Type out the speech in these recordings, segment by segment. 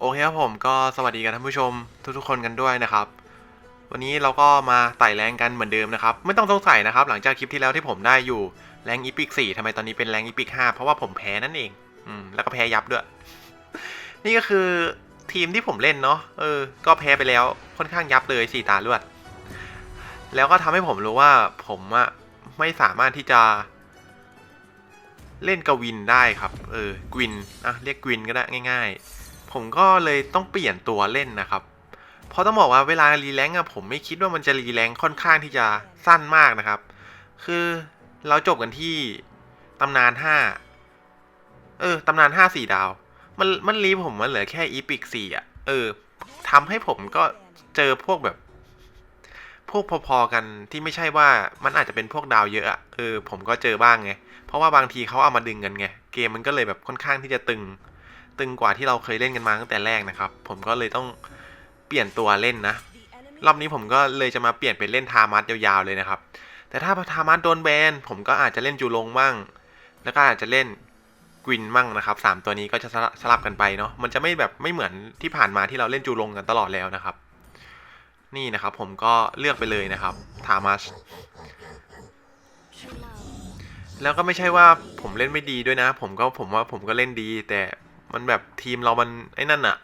โอเคครับผมก็สวัสดีกันท่านผู้ชมทุกๆคนกันด้วยนะครับ วันนี้เราก็มาไต่แรงกันเหมือนเดิมนะครับ ไม่ต้องสงสัยนะครับ หลังจากคลิปที่แล้วที่ผมได้อยู่แรงอีพิก4ทำไมตอนนี้เป็นแรงอีพิก5เพราะว่าผมแพ้นั่นเอง อืมแล้วก็แพ้ยับด้วย นี่ก็คือทีมที่ผมเล่นเนาะเออ ก็แพ้ไปแล้วค่อนข้างยับเลยสี่ตาลวด แล้วก็ทำให้ผมรู้ว่าผมอะไม่สามารถที่จะเล่นกวินได้ครับ เออกวินอะเรียกกวินก็ได้ง่าย ๆ ผมก็เลยต้องเปลี่ยนตัวเล่นนะครับ เพราะต้องบอกว่าเวลารีแลงก์อะผมไม่คิดว่ามันจะรีแลงก์ค่อนข้างที่จะสั้นมากนะครับ คือเราจบกันที่ตำนานห้าเออตำนานห้าสี่ดาว มันมันรีผมมันเหลือแค่อีพิกสี่อะเออทำให้ผมก็เจอพวกแบบ พวกพอๆกันที่ไม่ใช่ว่ามันอาจจะเป็นพวกดาวเยอะอะเออ ผมก็เจอบ้างไง เพราะว่าบางทีเขาเอามาดึงกันไง เกมมันก็เลยแบบค่อนข้างที่จะตึง ตึงกว่าที่เราเคยเล่นกันมาตั้งแต่แรกนะครับ ผมก็เลยต้องเปลี่ยนตัวเล่นนะ รอบนี้ผมก็เลยจะมาเปลี่ยนเป็นเล่นทามัสยาวๆเลยนะครับ แต่ถ้าทามัสโดนแบนผมก็อาจจะเล่นจูลงมั่ง แล้วก็อาจจะเล่นกวินมั่งนะครับสามตัวนี้ก็จะสลับกันไปเนาะ มันจะไม่แบบไม่เหมือนที่ผ่านมาที่เราเล่นจูลงกันตลอดแล้วนะครับ นี่นะครับผมก็เลือกไปเลยนะครับทามัสแล้วก็ไม่ใช่ว่าผมเล่นไม่ดีด้วยนะ ผมก็ผมว่าผมก็เล่นดีแต่ มันแบบทีมเรามันไอ้นั่นอะ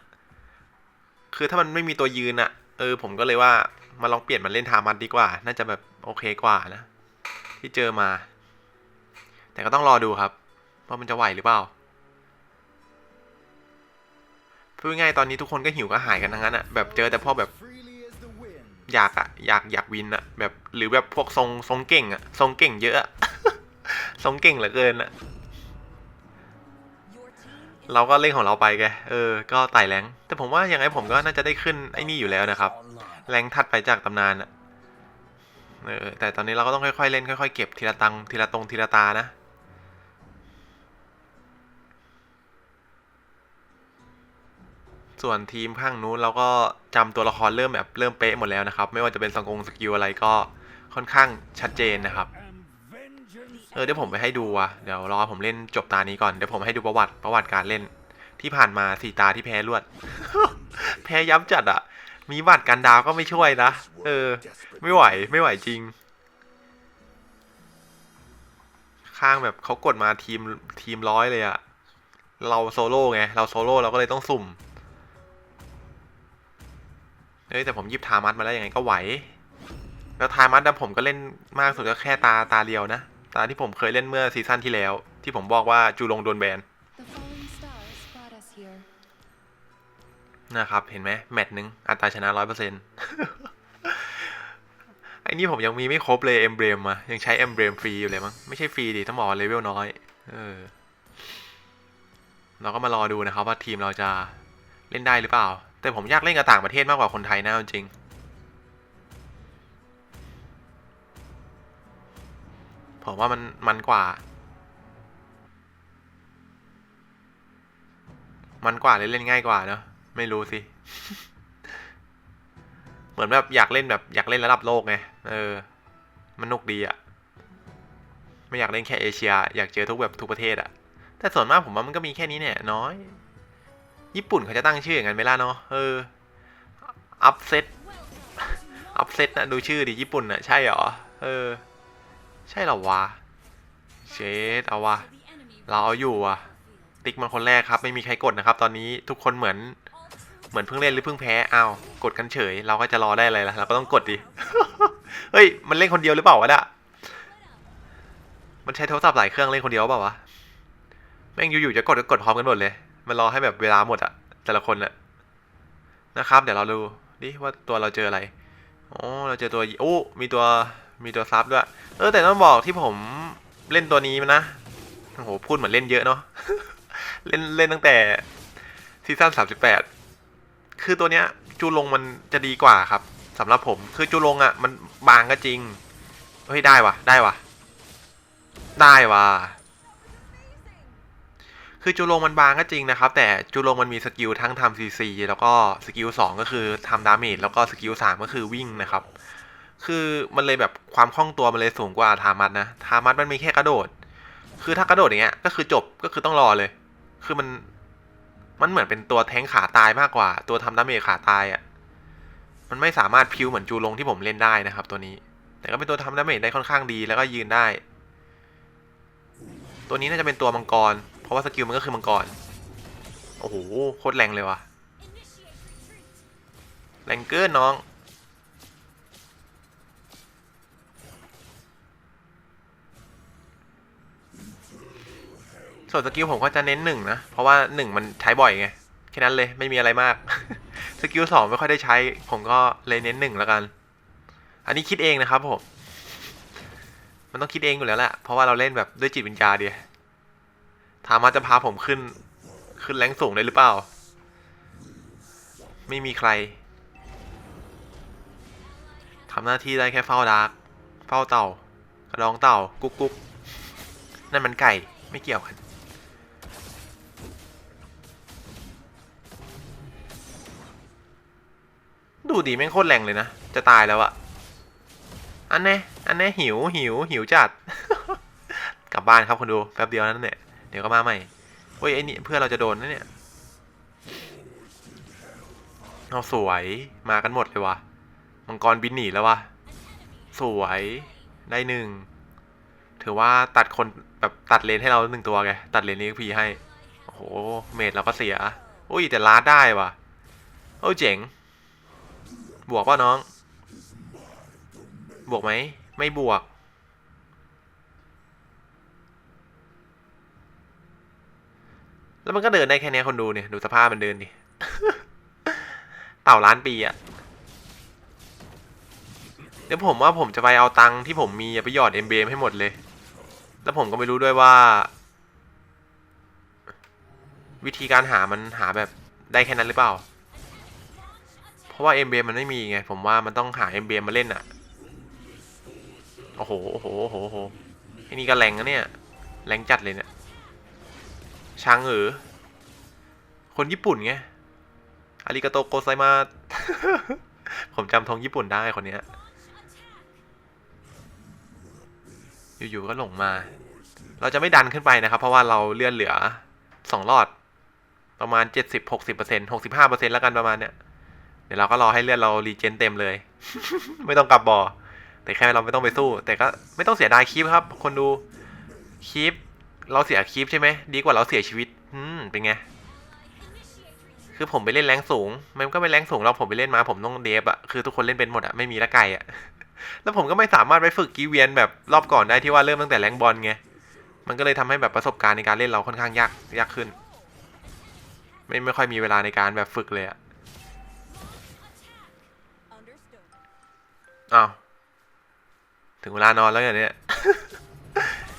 คือถ้ามันไม่มีตัวยืนอะเออ ผมก็เลยว่ามาลองเปลี่ยนมาเล่นทามัดดีกว่า น่าจะแบบโอเคกว่านะ ที่เจอมา แต่ก็ต้องรอดูครับว่ามันจะไหวหรือเปล่าพูดง่ายตอนนี้ทุกคนก็หิวก็หายกันทั้งนั้นอะแบบเจอแต่พวกแบบอยากอะอยากอยากวินอะแบบหรือแบบพวกทรงทรงเก่งอะทรงเก่งเยอะอะทรงเก่งเหลือเกินอะ เราก็เล่นของเราไปแก เออ ก็ไต่แรง แต่ผมว่ายังไงผมก็น่าจะได้ขึ้นไอ้นี่อยู่แล้วนะครับ แรงถัดไปจากตำนานอะเออ แต่ตอนนี้เราก็ต้องค่อยๆเล่นค่อยๆเก็บทีละตังทีละตรงทีละตานะ ส่วนทีมข้างนู้นเราก็จำตัวละครเริ่มแบบเริ่มเป๊ะหมดแล้วนะครับ ไม่ว่าจะเป็นสกงสกิลอะไรก็ค่อนข้างชัดเจนนะครับ เออเดี๋ยวผมไปให้ดูอะเดี๋ยวรอผมเล่นจบตานี้ก่อนเดี๋ยวผมให้ดูประวัติประวัติการเล่น ที่ผ่านมาสี่ตาที่แพ้รวด แพ้ย้ำจัดอะ มีบัตรกันดาวก็ไม่ช่วยนะเออ ไม่ไหวไม่ไหวจริง ข้างแบบเขากดมาทีมทีมร้อยเลยอะเราโซโล่ไงเราโซโล่เราก็เลยต้องสุ่มเฮ้ยแต่ผมยิบทามัดมาแล้วยังไงก็ไหว แล้วทามัดนะผมก็เล่นมากสุดก็แค่ตาตาเดียวนะ ตาที่ผมเคยเล่นเมื่อซีซั่นที่แล้ว ที่ผมบอกว่าจูลงโดนแบน The falling stars brought us here. นะครับ เห็นไหมแมตช์หนึ่งอัตราชนะร้อยเปอร์เซ็นต์ไอ้นี่ผมยังมีไม่ครบเลยเอมเบรมมายังใช้เอมเบรมฟรีอยู่เลยมั้งไม่ใช่ฟรีดิต้องบอกว่าเลเวลน้อยเออเราก็มารอดูนะครับว่าทีมเราจะเล่นได้หรือเปล่า แต่ผมอยากเล่นกับต่างประเทศมากกว่าคนไทยนะเอาจริง ผมว่ามันมันกว่า มันกว่าเลยเล่นง่ายกว่าเนอะไม่รู้สิ เหมือนแบบอยากเล่นแบบอยากเล่นระดับโลกไงเออ มันนุกดีอะไม่อยากเล่นแค่เอเชีย อยากเจอทุกแบบทุกประเทศอะแต่ส่วนมากผมว่ามันก็มีแค่นี้เนี่ยน้อย ญี่ปุ่นเขาจะตั้งชื่ออย่างนั้นไหมล่ะเนาะเอออัพเซตอัพเซตนะดูชื่อดิญี่ปุ่นอะใช่เหรอ เออ ใช่เหรอวะ เชดเอาวะ เราเอาอยู่วะติ๊กมาคนแรกครับ ไม่มีใครกดนะครับ ตอนนี้ทุกคนเหมือนเหมือนเพิ่งเล่นหรือเพิ่งแพ้อ้าวกดกันเฉย เราก็จะรอได้อะไรล่ะเราก็ต้องกดดิ เฮ้ย มันเล่นคนเดียวหรือเปล่าวะเนี่ยมันใช้โทรศัพท์หลายเครื่องเล่นคนเดียวเปล่าวะ แม่งอยู่ๆจะกดก็กดพร้อมกันหมดเลย มันรอให้แบบเวลาหมดอะแต่ละคนอะนะครับ เดี๋ยวเราดูดิว่าตัวเราเจออะไร อ๋อ เราเจอตัว โอ้ มีตัว มีตัวซับด้วย เออแต่ต้องบอกที่ผมเล่นตัวนี้มันะ โอ้โหพูดเหมือนเล่นเยอะเนาะ เล่นเล่นตั้งแต่ซีซั่นสามสิบแปด คือตัวเนี้ย จูลงมันจะดีกว่าครับสำหรับผม คือจูลงอะ่ะ มันบางก็จริง เฮ้ยได้วะได้วะได้วะคือจูลงมันบางก็จริงนะครับ แต่จูลงมันมีสกิลทั้งทำซีซีแล้วก็สกิลสองก็คือทำดาเมจแล้วก็สกิลสามก็คือวิ่งนะครับ คือมันเลยแบบความคล่องตัวมันเลยสูงกว่าทามัดนะทามัดมันมีแค่กระโดด คือถ้ากระโดดอย่างเงี้ยก็คือจบก็คือต้องรอเลย คือมันมันเหมือนเป็นตัวแทงขาตายมากกว่า ตัวทำดาเมจขาตายอะ่ะมันไม่สามารถพิวเหมือนจูลงที่ผมเล่นได้นะครับ ตัวนี้ แต่ก็เป็นตัวทำดาเมจได้ค่อนข้างดีแล้วก็ยืนได้ ตัวนี้น่าจะเป็นตัวมังกร เพราะว่าสกิลมันก็คือมังกรโอ้โหโคตรแรงเลยว่ะแรงเกินน้อง ส่วนสกิลผมก็จะเน้นหนึ่งนะ เพราะว่าหนึ่งมันใช้บ่อยไง แค่นั้นเลยไม่มีอะไรมาก สกิลสองไม่ค่อยได้ใช้ ผมก็เลยเน้นหนึ่งแล้วกัน อันนี้คิดเองนะครับผม มันต้องคิดเองอยู่แล้วแหละ เพราะว่าเราเล่นแบบด้วยจิตวิญญาณเดียถามว่าจะพาผมขึ้น ขึ้นแรงสูงได้หรือเปล่า ไม่มีใครทำหน้าที่ได้แค่เฝ้าดาร์กเฝ้าเต่ากระดองเต่ากุ๊กกุ๊กนั่นมันไก่ไม่เกี่ยวกัน ดูดีแม่งโคตรแรงเลยนะ จะตายแล้วอะอันแน่อันแน่หิวหิวหิวจัด กลับบ้านครับคนดูแป๊บเดียวนั่นแหละเดี๋ยวก็มาใหม่เฮ้ยไอ้นี่เพื่อนเราจะโดนนะเนี่ยเอาสวยมากันหมดเลยวะมังกรบินหนีแล้ววะสวยได้หนึ่งถือว่าตัดคนแบบตัดเลนให้เราหนึ่งตัวไงตัดเลนนี้พีให้โอ้โหเมดเราก็เสีย อุ้ยแต่ลาดได้ว่ะโอ้เจ๋ง บวกป่ะน้อง บวกไหม ไม่บวก แล้วมันก็เดินได้แค่นี้คนดูเนี่ย ดูสภาพมันเดินดิ เต่าล้านปีอะเดี๋ยวผมว่าผมจะไปเอาตังค์ที่ผมมีไปหยอดเอ็มเบมให้หมดเลย แล้วผมก็ไม่รู้ด้วยว่า วิธีการหามันหาแบบได้แค่นั้นหรือเปล่า เพราะว่าเอ็มเบมันไม่มีไง ผมว่ามันต้องหาเอ็มเบมาเล่นอะโอ้โหโอ้โหโอ้โหโอ้โหไอ้นี่ก็แรงนะเนี่ย แรงจัดเลยเนี่ยช้างเออคนญี่ปุ่นไงอาริกาโตโกไซมา ผมจำธงญี่ปุ่นได้คนเนี้ย อยู่ๆก็หลงมา เราจะไม่ดันขึ้นไปนะครับ เพราะว่าเราเลื่อนเหลือสองรอด ประมาณเจ็ดสิบหกสิบเปอร์เซ็นหกสิบห้าเปอร์เซ็นแล้วกันประมาณเนี้ย เดี๋ยวเราก็รอให้เลือดเรารีเจนเต็มเลย ไม่ต้องกลับบ่อ แต่แค่เราไม่ต้องไปสู้ แต่ก็ไม่ต้องเสียดายคลิปครับ คนดูคลิปเราเสียคลิปใช่ไหมดีกว่าเราเสียชีวิต อืมเป็นไง คือผมไปเล่นแรงสูง มันก็ไม่แรงสูงเราผมไปเล่นมาผมต้องเดฟอะคือทุกคนเล่นเป็นหมดอะไม่มีละไก่อะแล้วผมก็ไม่สามารถไปฝึกกีเวียนแบบรอบก่อนได้ที่ว่าเริ่มตั้งแต่แรงบอลไงมันก็เลยทำให้แบบประสบการณ์ในการเล่นเราค่อนข้างยากยากขึ้น ไม่ไม่ค่อยมีเวลาในการแบบฝึกเลยอะ อ้าวถึงเวลานอนแล้วอย่างเนี้ย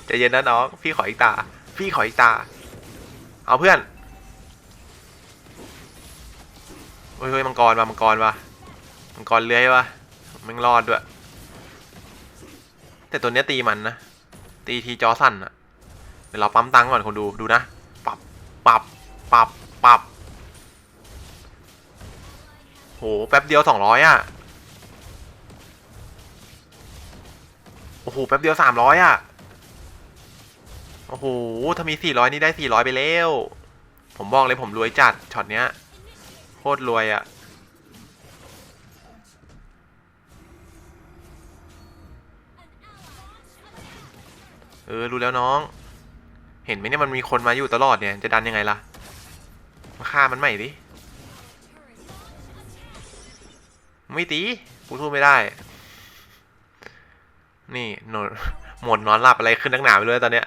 ใจเย็นนะน้อง พี่ขออีกตา พี่ขออีกตา เอาเพื่อนเฮ้ยเฮ้ยมังกรว่ะมังกรว่ะมังกรเลื้อยว่ะแมันรอดด้วย แต่ตัวเนี้ยตีมันนะ ตีทีจอสั่นอะเดี๋ยวเราปั๊มตังค์ก่อนคนดูดูนะ ปับปับปับปับโห แป๊บเดียวสองร้อยอะ โอ้โห แป๊บเดียวสามร้อยอะ โอ้โห ถ้ามีสี่ร้อยนี่ได้สี่ร้อยไปแล้ว ผมบอกเลยผมรวยจัด ช็อตเนี้ย โคตรรวยอะ เออ รู้แล้วน้อง เห็นไหมเนี่ยมันมีคนมาอยู่ตลอดเนี่ย จะดันยังไงล่ะ มาฆ่ามันใหม่ดิ ไม่ตีกูสู้ไม่ได้ นี่หนหมดนอนหลับอะไรขึ้นนักหนาไปเลยตอนเนี้ย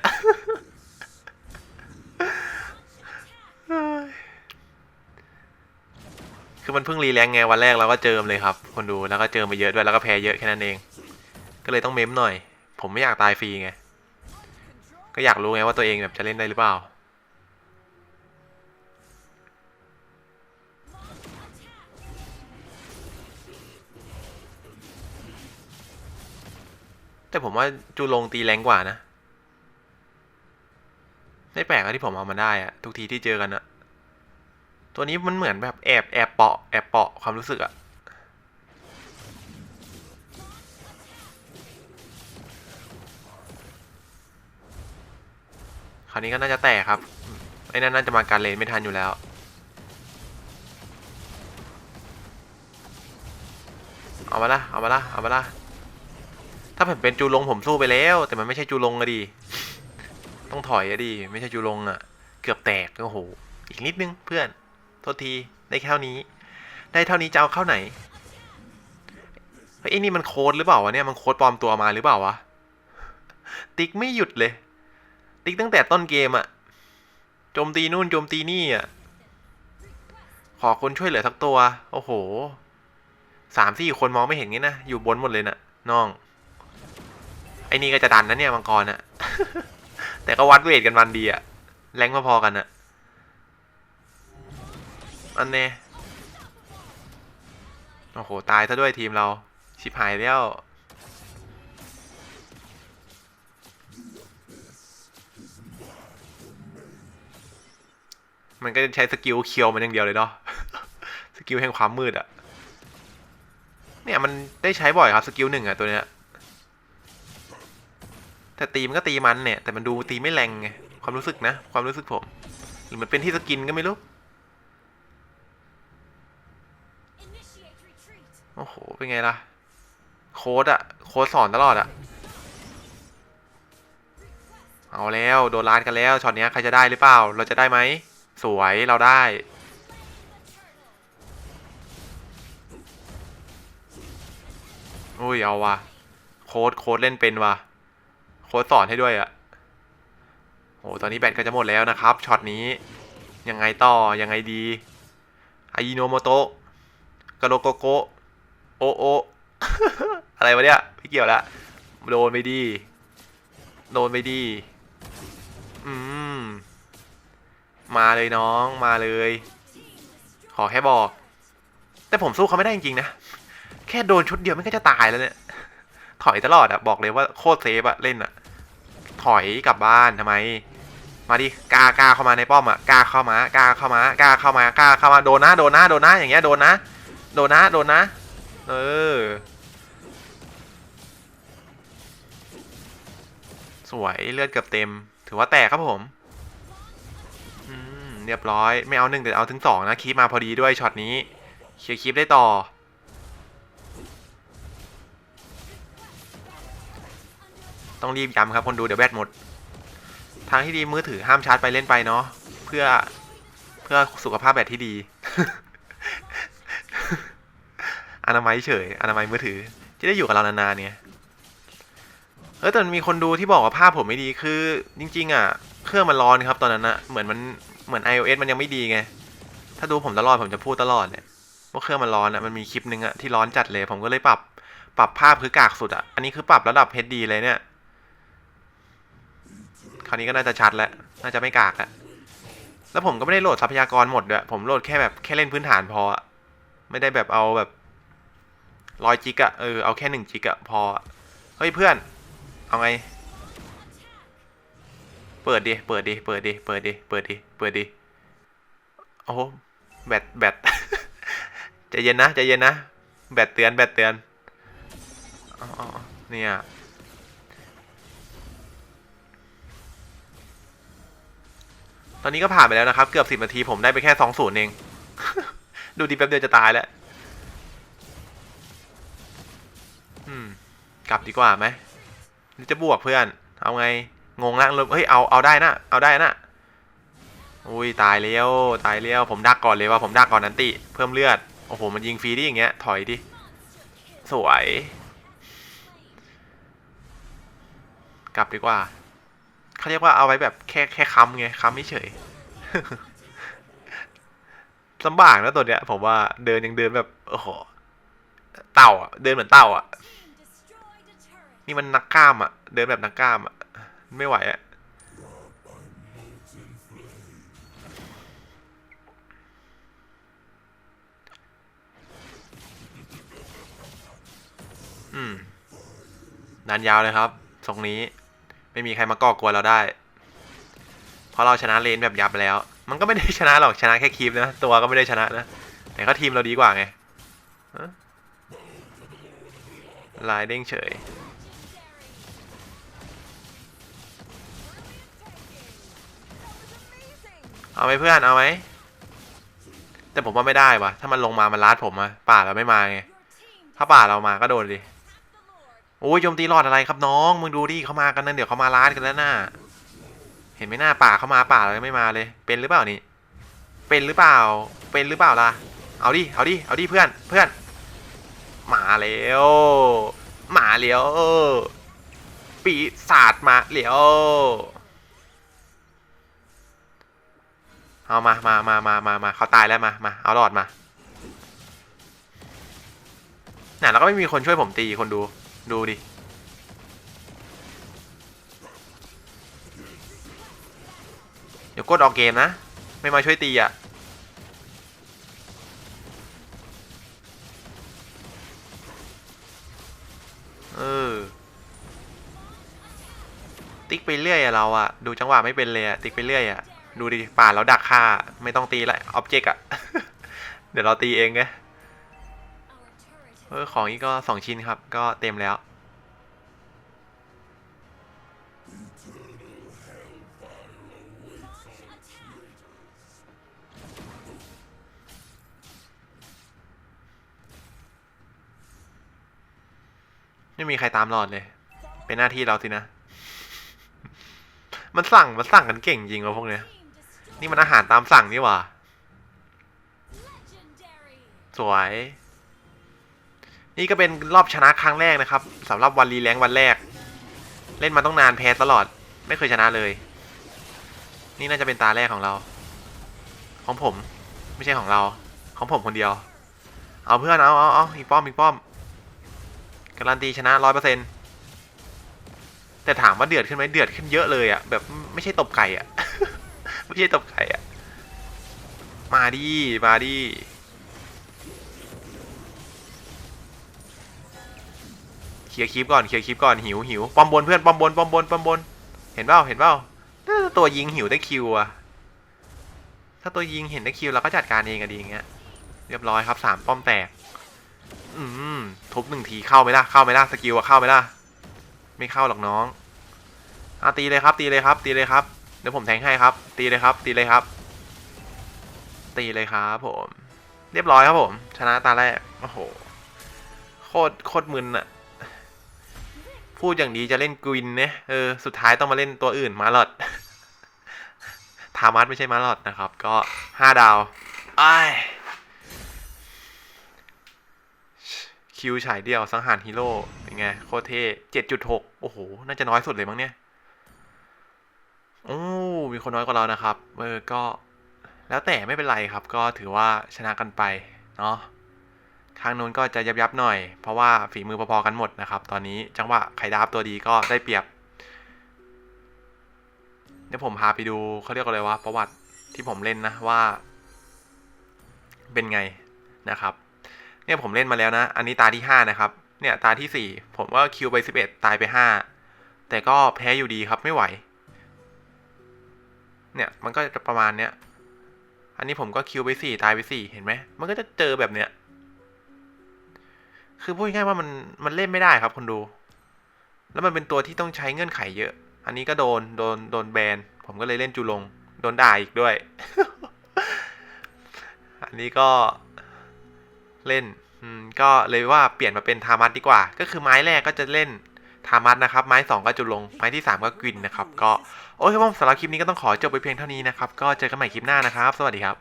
คือมันเพิ่งรีแรงไงวันแรกเราก็เจิมเลยครับ คนดูแล้วก็เจิมไปเยอะด้วยแล้วก็แพ้เยอะแค่นั้นเอง ก็เลยต้องเม้มหน่อย ผมไม่อยากตายฟรีไง ก็อยากรู้ไงว่าตัวเองแบบจะเล่นได้หรือเปล่า แต่ผมว่าจูลงตีแรงกว่านะ ไม่แปลกที่ผมเอามาได้อะทุกทีที่เจอกันอะตัวนี้มันเหมือนแบบแอบแอบเปาะแอบเปาะความรู้สึกอะคราวนี้ก็น่าจะแตกครับ ไอ้นั่นน่าจะมาการเลนไม่ทันอยู่แล้ว เอามาละ เอามาละ เอามาละ ถ้าผมเป็นจูลงผมสู้ไปแล้ว แต่มันไม่ใช่จูลงอะดิ ต้องถอยอะดิ ไม่ใช่จูลงอะเกือบแตก โอ้โห อีกนิดนึงเพื่อน โทษที ได้แค่เท่านี้ ได้เท่านี้จะเอาเข้าไหน เฮ้ยไอ้นี่มันโค้ดหรือเปล่าวะเนี่ย มันโค้ดปลอมตัวมาหรือเปล่าวะ ติ๊กไม่หยุดเลย ติ๊กตั้งแต่ต้นเกมอะโจมตีนู่นโจมตีนี่อะขอคนช่วยเหลือสักตัว โอ้โห สามสี่คนมองไม่เห็นงี้นะ อยู่บนหมดเลยนะน้อง ไอ้นี่ก็จะดันนะเนี่ยมังกรอะแต่ก็วัดเวทกันวันดีอะแรงพอๆกันอะอันเน่โอ้โห ตายซะด้วยทีมเรา ชิบหายแล้ว มันก็จะใช้สกิลเคียวมันอย่างเดียวเลยเนาะสกิลแห่งความมืดอะเนี่ยมันได้ใช้บ่อยครับ สกิลหนึ่งอะตัวเนี้ย แต่ตีมันก็ตีมันเนี่ย แต่มันดูตีไม่แรงไง ความรู้สึกนะ ความรู้สึกผม หรือมันเป็นที่สกินก็ไม่รู้ โอ้โห เป็นไงล่ะ โค้ดอะโค้ดสอนตลอดอะเอาแล้ว โดนล้านกันแล้ว ช็อตเนี้ยใครจะได้หรือเปล่า เราจะได้ไหม สวย เราได้ อุ้ย เอาว่ะ โค้ดโค้ดเล่นเป็นว่ะ โค้ดสอนให้ด้วยอะโอ้ตอนนี้แบตก็จะหมดแล้วนะครับช็อตนี้ยังไงต่อยังไงดีอายิโนโมโตะกาโลโกโกะโอโออะไรวะเนี่ยไม่เกี่ยวละโดนไปดีโดนไปดีอืมมาเลยน้องมาเลย ขอแค่บอก แต่ผมสู้เขาไม่ได้จริงๆนะ แค่โดนชุดเดียวมันก็จะตายแล้วเนี่ย ถอยตลอดอะบอกเลยว่าโคตรเซฟอะเล่นอะ ถอยกลับบ้านทำไม มาดิกล้ากล้าเข้ามาในป้อมอะกล้าเข้ามากล้าเข้ามากล้าเข้ามากล้าเข้ามาโดนนะโดนนะโดนนะอย่างเงี้ยโดนนะโดนนะโดนนะเออสวยเลือดเกือบเต็ม ถือว่าแตกครับผมอืมเรียบร้อย ไม่เอาหนึ่งแต่เอาถึงสองนะคีปมาพอดีด้วยช็อตนี้เคลียร์คีปได้ต่อ ต้องรีบย้ำครับคนดูเดี๋ยวแบตหมด ทางที่ดีมือถือห้ามชาร์จไปเล่นไปเนาะเพื่อเพื่อสุขภาพแบตที่ดี อนามัยเฉย อนามัยมือถือจะได้อยู่กับเรานานๆเนี่ยเออแต่มีคนดูที่บอกว่าภาพผมไม่ดีคือ จริง ๆ อะ เครื่องมันร้อนครับตอนนั้นอะเหมือนมันเหมือน iOS มันยังไม่ดีไง ถ้าดูผมตลอดผมจะพูดตลอดเนี่ยว่าเครื่องมันร้อนอะมันมีคลิปนึงอะที่ร้อนจัดเลย ผมก็เลยปรับ ปรับภาพคือกากสุดอะอันนี้คือปรับระดับ HD เลยเนี่ย คราวนี้ก็น่าจะชัดแล้ว น่าจะไม่กากแล้วแล้วผมก็ไม่ได้โหลดทรัพยากรหมดด้วย ผมโหลดแค่แบบแค่เล่นพื้นฐานพออะไม่ได้แบบเอาแบบร้อยจิกอะเออเอาแค่หนึ่งจิกอะพอ เฮ้ยเพื่อน เอาไง เปิดดิ เปิดดิ เปิดดิ เปิดดิ เปิดดิ เปิดดิ โอ้โห แบต แบตใจเย็นนะใจเย็นนะ แบตเตือน แบตเตือนอ๋อเนี่ย ตอนนี้ก็ผ่านไปแล้วนะครับ เกือบสิบนาทีผมได้ไปแค่สองศูนย์เอง ดูดีแป๊บเดียวจะตายแล้ว อืม กลับดีกว่าไหมจะบวกเพื่อน เอาไง งงละลเฮ้ย เอา เอาได้นะ เอาได้นะ อุ้ย ตายแล้ว ตายแล้ว ผมดักก่อนเลยว่า ผมดักก่อนนันติ เพิ่มเลือด โอ้โห มันยิงฟรีดิอย่างเงี้ย ถอยดิ สวย กลับดีกว่า เขาเรียกว่าเอาไว้แบบแค่แค่ค้ำไงค้ำไม่เฉยลำบากนะตัวเนี้ย ผมว่าเดินยังเดินแบบโอ้โหเต่าอะเดินเหมือนเต่าอะ นี่มันนักกล้ามอะ เดินแบบนักกล้ามอะ ไม่ไหวอะอืมนานยาวเลยครับทรงนี้ ไม่มีใครมาก่อกวนเราได้ เพราะเราชนะเลนแบบยับแล้ว มันก็ไม่ได้ชนะหรอกชนะแค่คลิปนะ ตัวก็ไม่ได้ชนะนะ แต่ก็ทีมเราดีกว่าไงลายเด้งเฉย เอาไหมเพื่อนเอาไหม แต่ผมว่าไม่ได้วะถ้ามันลงมามันลาดผมอะป่าเราไม่มาไง ถ้าป่าเรามาก็โดนดิ โอ้ยโจมตีหลอดอะไรครับน้อง มึงดูดิเขามากันนั่นเดี๋ยวเขามาล้านกันแล้วน่าเห็นไหมหน้าป่าเขามาป่าเรายังไม่มาเลย เป็นหรือเปล่านี่ เป็นหรือเปล่า เป็นหรือเปล่าล่ะ เอาดิ เอาดิ เอาดิเพื่อน เพื่อน มาแล้วมาแล้วปีศาจมาแล้วเอามามามามามามาเขาตายแล้วมา มา เอาหลอดมาน่ะแล้วก็ไม่มีคนช่วยผมตีคนดู ดูดิ เดี๋ยวกดออกเกมนะ ไม่มาช่วยตีอะ เออ ติ๊กไปเรื่อยอะเราอะดูจังหวะไม่เป็นเลยอะติ๊กไปเรื่อยอะดูดิป่าเราดักฆ่า ไม่ต้องตีละออบเจกต์อะเดี๋ยวเราตีเองไง เออของอีกก็สองชิ้นครับ ก็เต็มแล้ว ไม่มีใครตามหลอดเลย เป็นหน้าที่เราสินะ มันสั่ง มันสั่งกันเก่งจริงวะพวกเนี้ย นี่มันอาหารตามสั่งนี่หว่า สวย นี่ก็เป็นรอบชนะครั้งแรกนะครับสำหรับวันรีแลงค์วันแรก เล่นมาต้องนานแพ้ตลอด ไม่เคยชนะเลย นี่น่าจะเป็นตาแรกของเรา ของผมไม่ใช่ของเรา ของผมคนเดียว เอาเพื่อนเอาเอาเอาอีกป้อมอีกป้อมการันตีชนะร้อยเปอร์เซ็นแต่ถามว่าเดือดขึ้นไหมเดือดขึ้นเยอะเลยอะ่ะแบบไม่ใช่ตบไก่อะ่ะ ไม่ใช่ตบไก่อะ่ะ มาดิมาดิ เคลียร์คลิปก่อนเคลียร์คลิปก่อนหิวหิวปอมบนเพื่อนปอมบนปอมบนปอมบน เห็นเปล่าเห็นเปล่าถ้าตัวยิงหิวได้คิวอะถ้าตัวยิงเห็นได้คิวเราก็จัดการเองอะดีอย่างเงี้ย เรียบร้อยครับสามป้อมแตก อืมทุบหนึ่งทีเข้าไหมล่ะเข้าไหมล่ะสกิลอะเข้าไหมล่ะไม่เข้าหรอกน้องอะตีเลยครับ ตีเลยครับ ตีเลยครับเดี๋ยวผมแทงให้ครับ ตีเลยครับ ตีเลยครับ ตีเลยครับผม เรียบร้อยครับผม ชนะตาแรกโอ้โหโคตรโคตรมึนอะ พูดอย่างดีจะเล่นกวินเนี่ยเออสุดท้ายต้องมาเล่นตัวอื่นมาลอดทามัสไม่ใช่มาลอดนะครับ ก็ห้าดาวไอ้ายคิวฉายเดียวสังหารฮีโร่เป็นไง โคเท่เจ็ดจุดหกโอ้โห น่าจะน้อยสุดเลยมั้งเนี่ยโอ้มีคนน้อยกว่าเรานะครับ เออ ก็ แล้วแต่ไม่เป็นไรครับ ก็ถือว่าชนะกันไป เนาะ ทางนู้นก็จะยับยับหน่อย เพราะว่าฝีมือพอๆกันหมดนะครับ ตอนนี้จังหวะไข่ดาบตัวดีก็ได้เปรียบ เดี๋ยวผมพาไปดูเขาเรียกอะไรว่าประวัติที่ผมเล่นนะว่า เป็นไงนะครับ เนี่ยผมเล่นมาแล้วนะ อันนี้ตาที่ห้านะครับ เนี่ยตาที่สี่ผมก็คิวไปสิบเอ็ดตายไปห้าแต่ก็แพ้อยู่ดีครับไม่ไหว เนี่ยมันก็จะประมาณเนี้ยอันนี้ผมก็คิวไปสี่ตายไปสี่เห็นไหม มันก็จะเจอแบบเนี้ย คือพูดง่ายๆว่ามันมันเล่นไม่ได้ครับคนดู แล้วมันเป็นตัวที่ต้องใช้เงื่อนไขเยอะ อันนี้ก็โดนโดนโดนแบน ผมก็เลยเล่นจูลง โดนด่าอีกด้วย อันนี้ก็เล่นก็เลยว่าเปลี่ยนมาเป็นทามัสดีกว่า ก็คือไม้แรกก็จะเล่นทามัสนะครับ ไม้สองก็จุลง ไม้ที่สามก็กวินนะครับ ก็โอเคผมสำหรับคลิปนี้ก็ต้องขอจบไปเพียงเท่านี้นะครับ ก็เจอกันใหม่คลิปหน้านะครับ สวัสดีครับ